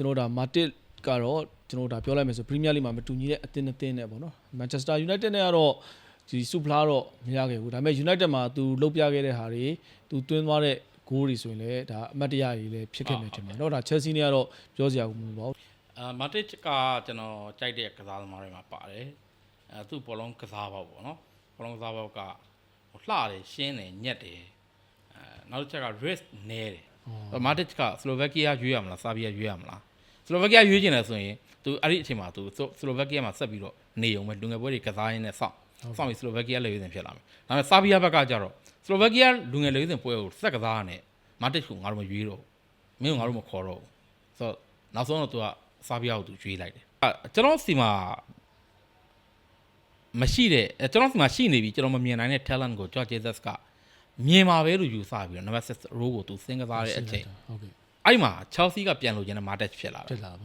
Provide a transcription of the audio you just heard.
ကျွန်တော်ဒါမာတစ်ကတော့ကျွန်တော်ဒါပြောလိုက်မယ်ဆိုပရီးမီးယားလိမှာမတူညီတဲ့အသင်းအသင်းနဲ့ပေါ့နော်မန်ချက်စတာယူနိုက်တက်နဲ့ကတော့ဒီစူဖလားတော့မရခဲ့ဘူးဒါပေမဲ့ယူနိုက်တက်မှာသူလုတ်ပြခဲ့တဲ့ဟာတွေသူသွင်းသွားတဲ့ဂိုးတွေဆိုရင်လည်းဒါအမတ်တရတွေလည်းဖြစ်ခဲ့မယ်ထင်တယ်နော်ဒါချယ်ဆီနဲ့ကတော့ပြောစရာမလိုပါဘူးအာမာတစ်ကကျွန်တော်ကြိုက်တဲ့ကစားသမားတွေမှာပါတယ်အဲသူ့ဘောလုံးကစားပေါက်ပေါ့နော်ဘောလုံးကစားပေါက်ကဟိုလှတယ်ရှင်းတယ်ညက်တယ်အဲနောက်တစ်ချက်က risk နည်းတယ်မာတစ်ကစလိုဗက်ကီးယားရွေးရမလားဆာဘီယာရွေးရမလား စလိုဗက်ကီးယားရွေးချင်တယ်ဆိုရင်သူအဲ့ဒီအချိန်မှာသူစလိုဗက်ကီးယားမှာဆက်ပြီးတော့နေအောင်ပဲလူငယ်ပွဲတွေကစားရင်းနဲ့စောင့်စောင့်ပြီးစလိုဗက်ကီးယားလေရွေးစဉ်ဖြစ်လာမယ်ဒါပေမဲ့ဆာဘီယာဘက်ကကြတော့စလိုဗက်ကီးယားလူငယ်လေရွေးစဉ်ပွဲကိုစက်ကစားရနဲ့မာတစ်ကိုငါတို့မရွေးတော့ဘူးမင်းကိုငါတို့မခေါ်တော့ဘူးဆိုတော့နောက်ဆုံးတော့သူကဆာဘီယာကိုသူရွေးလိုက်တယ်အဲကျွန်တော်စီမှာမရှိတဲ့အဲကျွန်တော်စီမှာရှိနေပြီကျွန်တော်မမြင်နိုင်တဲ့ talent ကို George Jesus ကမြင်ပါပဲလို့ယူဆပြီးတော့ number 6 row ကိုသူစင်ကစားတဲ့အချိန်ဟုတ်ကဲ့ အဲ့မှာ Chelsea ကပြန်လို့ကျန်တဲ့ Matic ဖြစ်လာတယ်တက်လာပါ